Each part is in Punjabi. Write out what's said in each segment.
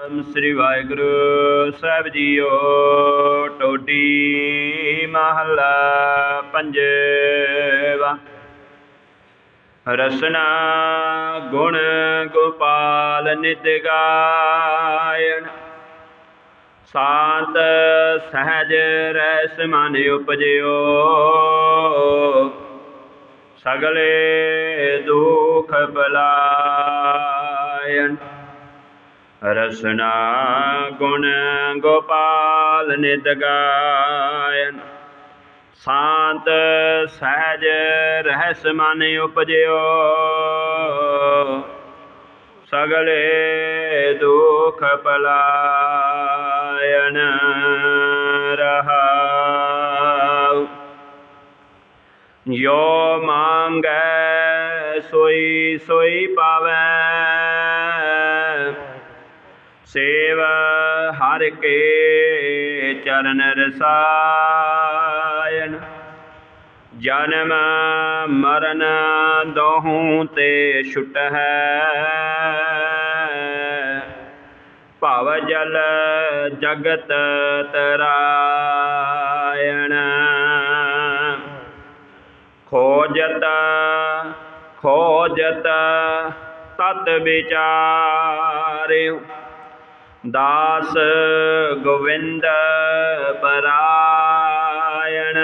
ਸਤਿ ਸ੍ਰੀ ਵਾਹਿਗੁਰੂ ਸਾਹਿਬ ਜੀਓ, ਟੋਟੀ ਮਹੱਲਾ ਪੰਜਵਾ। ਰਸਨਾ ਗੁਣ ਗੋਪਾਲ ਨਿਤ ਗਾਇਣ। ਸਾਤ ਸਹਜ ਰਸ ਮਨ ਉਪਜਿਓ। ਸਗਲੇ ਦੁਖ ਬਲਾਇਨ ਰਸਨਾ ਗੁਣ ਗੋਪਾਲ ਨਿਤ ਗਾਇਨ। ਸ਼ਾਂਤ ਸਹਿਜ ਰਹਿਸ ਮਨ ਉਪਜਿਓ। ਸਗਲੇ ਦੁਖ ਪਲਾਇਨ ਰਹਾਉ। ਜੋ ਮੰਗੈ ਸੋਈ ਸੋਈ ਪਾਵੈ। ਸੇਵ ਹਰ ਕੇ ਚਰਨ ਰਸਾਇਨ ਜਨਮ ਮਰਨ ਦੋਹੂ ਤੇ ਛੁਟ ਹੈ। ਭਵ ਜਲ ਜਗਤ ਤਰਾਇਣ। ਖੋਜਤ ਖੋਜਤ ਤਤ ਵਿਚਾਰਿਉ। ਦਾਸ ਗੋਵਿੰਦ ਪਰਾਇਣ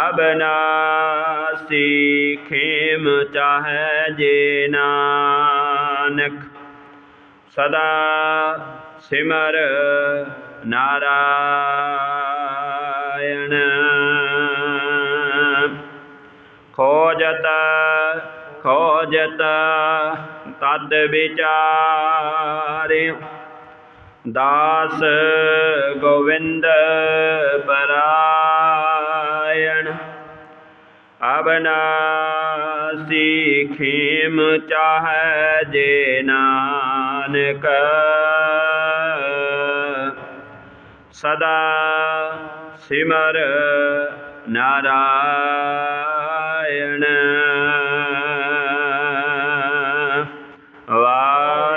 ਅਬਨਾਸੀ ਖੇਮ ਚਾਹੈ ਜੇ ਨਾਨਕ ਸਦਾ ਸਿਮਰ ਨਾਰਾਇਣ ਖੋਜਤ ਖੋਜਤ ਤਦ ਵਿਚਾਰਿ ਦਾਸ ਗੋਵਿੰਦ ਪਰਾਇਣ ਅਬਨਾਸੀ ਖੇਮ ਚਾਹੈ ਜੇ ਨਾਨਕ। ਸਦਾ ਸਿਮਰ ਨਾਰਾਇਣ।